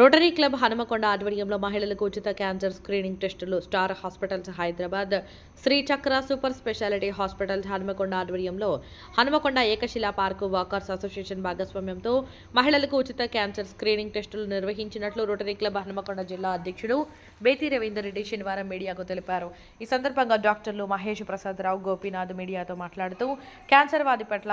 Rotary club Hanumakonda ఆధ్వర్యంలో మహిళలకు ఉచిత క్యాన్సర్ స్క్రీనింగ్ టెస్టులు star hospitals Hyderabad Sri Chakra super speciality hospitals Hanumakonda ఆధ్వర్యంలో Hanumakonda Ekashila park walkers association భాగస్వామ్యంతో మహిళలకు ఉచిత క్యాన్సర్ స్క్రీనింగ్ టెస్టులు నిర్వహించినట్లు రోటరీ క్లబ్ హనుమకొండ జిల్లా అధ్యక్షుడు బేతి రవీందర్ రెడ్డి శనివారం మీడియాకు తెలిపారు. ఈ సందర్భంగా డాక్టర్లు మహేష్ ప్రసాద్ రావు గోపీనాథ్ మీడియాతో మాట్లాడుతూ క్యాన్సర్ వ్యాధి పట్ల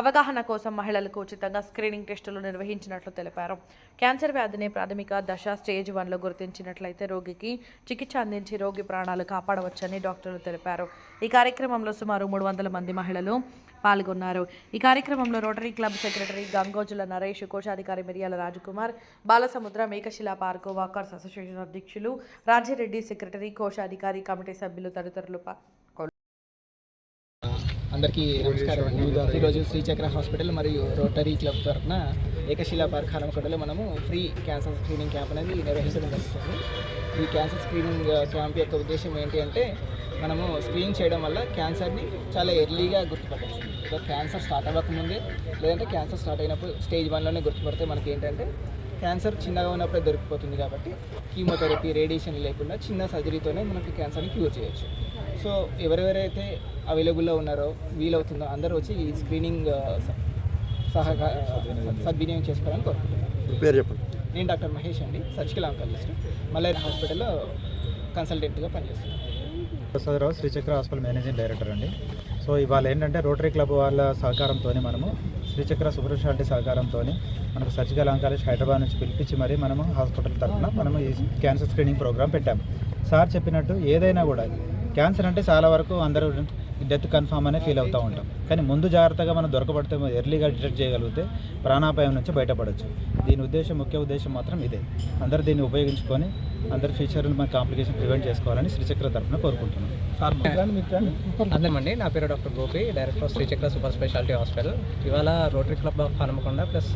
అవగాహన కోసం మహిళలకు ఉచితంగా స్క్రీనింగ్ టెస్టులు నిర్వహించినట్లు తెలిపారు. క్యాన్సర్ వ్యాధిని ప్రాథమిక దశ స్టేజ్ వన్లో గుర్తించినట్లయితే రోగికి చికిత్స అందించి రోగి ప్రాణాలు కాపాడవచ్చని డాక్టర్లు తెలిపారు. ఈ కార్యక్రమంలో సుమారు మూడు వందల మంది మహిళలు పాల్గొన్నారు. ఈ కార్యక్రమంలో Rotary club secretary Gangojula Naresh కోశాధికారి Miriyala Rajkumar Balasamudra Ekashila park walkers association అధ్యక్షులు రాజిరెడ్డి సెక్రటరీ కోశాధికారి కమిటీ సభ్యులు తదితరులు పాల్గొన్నారు అందరికీ నమస్కారం అండి. ఈరోజు శ్రీచక్ర హాస్పిటల్ మరియు రోటరీ క్లబ్ తరఫున ఏకశిలా పార్క్ హనుమకొండలో మనము ఫ్రీ క్యాన్సర్ స్క్రీనింగ్ క్యాంప్ అనేది నిర్వహించడం జరుగుతుంది. ఈ క్యాన్సర్ స్క్రీనింగ్ క్యాంప్ యొక్క ఉద్దేశం ఏంటి అంటే మనము స్క్రీన్ చేయడం వల్ల క్యాన్సర్ని చాలా ఎర్లీగా గుర్తుపట్టచ్చు. ఇక క్యాన్సర్ స్టార్ట్ అవ్వకముందే లేదంటే క్యాన్సర్ స్టార్ట్ అయినప్పుడు స్టేజ్ వన్లోనే గుర్తుపడితే మనకి ఏంటంటే క్యాన్సర్ చిన్నగా ఉన్నప్పుడే దొరికిపోతుంది కాబట్టి కీమోథెరపీ రేడియేషన్ లేకుండా చిన్న సర్జరీతోనే మనకి క్యాన్సర్ని క్యూర్ చేయొచ్చు. సో ఎవరెవరైతే అవైలబుల్లో ఉన్నారో వీలవుతుందో అందరూ వచ్చి ఈ స్క్రీనింగ్ సహగా సద్వినియోగం చేసుకోవాలని కోరుకుంటున్నాను. పేరు చెప్పండి. నేను డాక్టర్ మహేష్ అండి సర్జికల్ ఆంకాలజిస్ట్. మల్లయ్య హాస్పిటల్లో కన్సల్టెంట్గా పనిచేస్తున్నాను. Prasadarao Srichakra hospital managing director అండి. సో ఇవాళ ఏంటంటే రోటరీ క్లబ్ వాళ్ళ సహకారంతో మనము శ్రీచక్ర సూపర్ స్పెషాలిటీ సహకారంతో మనకు సర్జికల్ ఆంకాలజీ హైదరాబాద్ నుంచి పిలిపించి మరి మనము హాస్పిటల్ తరఫున మనము ఈ క్యాన్సర్ స్క్రీనింగ్ ప్రోగ్రామ్ పెట్టాము. సార్ చెప్పినట్టు ఏదైనా కూడా క్యాన్సర్ అంటే చాలా వరకు అందరూ డెత్ కన్ఫామ్ అనే ఫీల్ అవుతూ ఉంటాం. కానీ ముందు జాగ్రత్తగా మనం దొరకబడితే ఎర్లీగా డిటెక్ట్ చేయగలిగితే ప్రాణాపాయం నుంచి బయటపడవచ్చు దీని ఉద్దేశం ముఖ్య ఉద్దేశం మాత్రం ఇదే. అందరూ దీన్ని ఉపయోగించుకొని అందరి ఫ్యూచర్లు మన కాంప్లికేషన్ ప్రివెంట్ చేసుకోవాలని శ్రీచక్ర తరఫున కోరుకుంటున్నాం. సార్ అందరమండి నా పేరు doctor Gopi director of Srichakra super speciality hospital. ఇవాళ Rotary club of Hanumakonda plus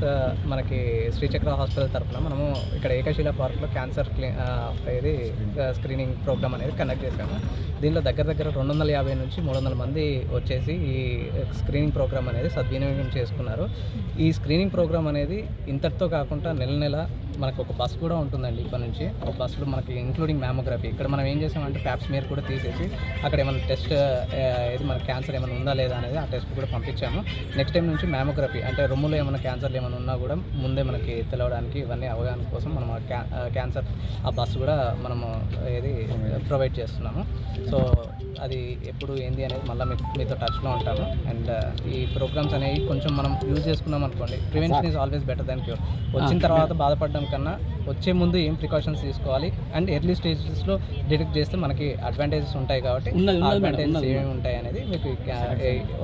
మనకి శ్రీచక్ర హాస్పిటల్ తరఫున మనము ఇక్కడ ఏకశిల పార్క్లో క్యాన్సర్ ఇది స్క్రీనింగ్ ప్రోగ్రామ్ అనేది కండక్ట్ చేశాము. దీనిలో దగ్గర దగ్గర రెండు వందల యాభై నుంచి మూడు వందల మంది వచ్చేసి ఈ స్క్రీనింగ్ ప్రోగ్రామ్ అనేది సద్వినియోగం చేసుకున్నారు. ఈ స్క్రీనింగ్ ప్రోగ్రామ్ అనేది ఇంతటితో కాకుండా నెల నెల మనకు ఒక బస్ కూడా ఉంటుందండి ఇక్కడ నుంచి. ఒక బస్సులో మనకి ఇంక్లూడింగ్ మ్యామోగ్రఫీ ఇక్కడ మనం ఏం చేసామంటే ప్యాప్స్ మీరు కూడా తీసేసి అక్కడ ఏమైనా టెస్ట్ ఏది మన క్యాన్సర్ ఏమైనా ఉందా లేదా అనేది ఆ టెస్ట్ కూడా పంపించాము. నెక్స్ట్ టైం నుంచి మ్యామోగ్రఫీ అంటే రొమ్ములో ఏమైనా క్యాన్సర్లు ఏమైనా ఉన్నా కూడా ముందే మనకి తెలవడానికి ఇవన్నీ అవగాహన కోసం మనం ఆ క్యాన్సర్ ఆ బస్సు కూడా మనము ఏది ప్రొవైడ్ చేస్తున్నాము. సో అది ఎప్పుడు ఏంది అనేది మళ్ళీ మీకు మీతో టచ్లో ఉంటాము అండ్ ఈ ప్రోగ్రామ్స్ అనేవి కొంచెం మనం యూజ్ చేసుకున్నాం అనుకోండి prevention is always better than cure వచ్చిన తర్వాత బాధపడడం కన్నా వచ్చే ముందు ఏం ప్రికాషన్స్ తీసుకోవాలి? అండ్ ఎర్లీ స్టేజెస్లో డిటెక్ట్ చేస్తే మనకి అడ్వాంటేజెస్ ఉంటాయి కాబట్టి అడ్వాంటేజెస్ ఏమేమి ఉంటాయి అనేది మీకు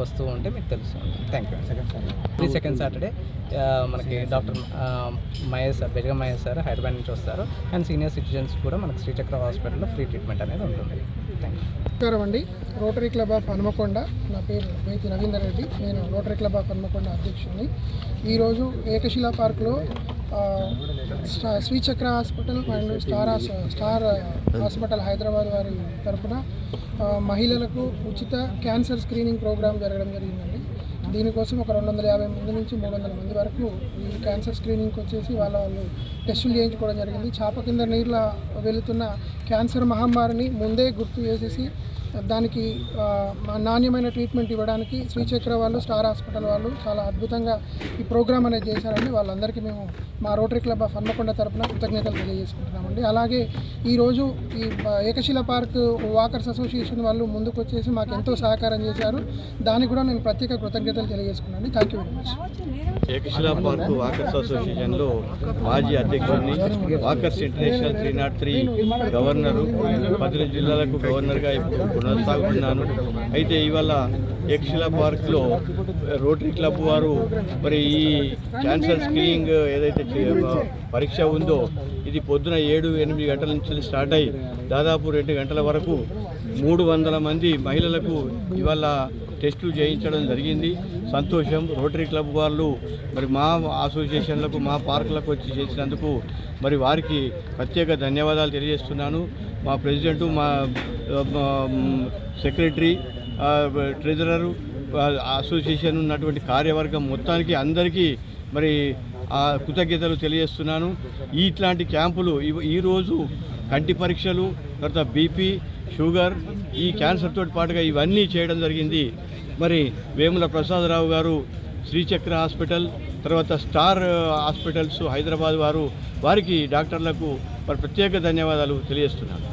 వస్తూ ఉంటే మీకు తెలుస్తుంది. Thank you three second Saturday మనకి doctor Mahesh sir Bejaga Mahesh sir Hyderabad నుంచి వస్తారు. అండ్ సీనియర్ సిటిజన్స్ కూడా మనకి శ్రీచక్ర హాస్పిటల్లో ఫ్రీ ట్రీట్మెంట్ అనేది ఉంటుంది. థ్యాంక్ యూ నమస్కారం అండి. రోటరీ క్లబ్ ఆఫ్ హనుమకొండ నా పేరు బేతి రవీందర్ రెడ్డి. నేను రోటరీ క్లబ్ ఆఫ్ హనుమకొండ అధ్యక్షుడిని. ఈరోజు ఏకశిలా పార్క్లో శ్రీచక్ర హాస్పిటల్ అండ్ స్టార్ హాస్- స్టార్ హాస్పిటల్ హైదరాబాద్ వారి తరపున మహిళలకు ఉచిత క్యాన్సర్ స్క్రీనింగ్ ప్రోగ్రాం జరగడం జరిగిందండి. దీనికోసం ఒక రెండు వందల యాభై మంది నుంచి మూడు వందల మంది వరకు ఈ క్యాన్సర్ స్క్రీనింగ్కి వచ్చేసి వాళ్ళ వాళ్ళు టెస్టులు చేయించుకోవడం జరిగింది. చాప కింద నీళ్ళ వెళుతున్న క్యాన్సర్ మహమ్మారిని ముందే గుర్తు చేసేసి దానికి నాణ్యమైన ట్రీట్మెంట్ ఇవ్వడానికి శ్రీచక్ర వాళ్ళు స్టార్ హాస్పిటల్ వాళ్ళు చాలా అద్భుతంగా ఈ ప్రోగ్రామ్ అనేది చేశారండి. వాళ్ళందరికీ మేము మా రోటరీ క్లబ్ ఆఫ్ హన్మకొండ తరపున కృతజ్ఞతలు తెలియజేసుకుంటున్నామండి. అలాగే ఈరోజు ఈ ఏకశిల పార్క్ వాకర్స్ అసోసియేషన్ వాళ్ళు ముందుకు వచ్చేసి మాకు ఎంతో సహకారం చేశారు. దానికి కూడా నేను ప్రత్యేక కృతజ్ఞతలు తెలియజేసుకున్నాను. Thank you very much Ekashila park walkers అసోసియేషన్లో మాజీ అధ్యక్షుడిని walkers international three nought three governor పదిహేను జిల్లాలకు గవర్నర్గా ఇప్పుడు కొనసాగుతున్నాను. అయితే ఇవాళ ఏకశిలా పార్క్లో రోటరీ క్లబ్ వారు మరి ఈ క్యాన్సర్ స్క్రీనింగ్ ఏదైతే పరీక్ష ఉందో ఇది పొద్దున ఏడు ఎనిమిది గంటల నుంచి స్టార్ట్ అయ్యి దాదాపు రెండు గంటల వరకు మూడు వందల మంది మహిళలకు ఇవాళ టెస్టులు చేయించడం జరిగింది. సంతోషం రోటరీ క్లబ్ వాళ్ళు మరి మా అసోసియేషన్లకు మా పార్కులకు వచ్చి చేసినందుకు మరి వారికి ప్రత్యేక ధన్యవాదాలు తెలియజేస్తున్నాను. మా ప్రెసిడెంటు మా సెక్రటరీ ట్రెజరరు అసోసియేషన్ ఉన్నటువంటి కార్యవర్గం మొత్తానికి అందరికీ మరి కృతజ్ఞతలు తెలియజేస్తున్నాను. ఇట్లాంటి క్యాంపులు ఈరోజు కంటి పరీక్షలు తర్వాత బీపీ షుగర్ ఈ క్యాన్సర్తో పాటుగా ఇవన్నీ చేయడం జరిగింది. మరి వేముల ప్రసాదరావు గారు శ్రీచక్ర హాస్పిటల్ తర్వాత స్టార్ హాస్పిటల్స్ హైదరాబాద్ వారు వారికి డాక్టర్లకు మరి ప్రత్యేక ధన్యవాదాలు తెలియజేస్తున్నాను.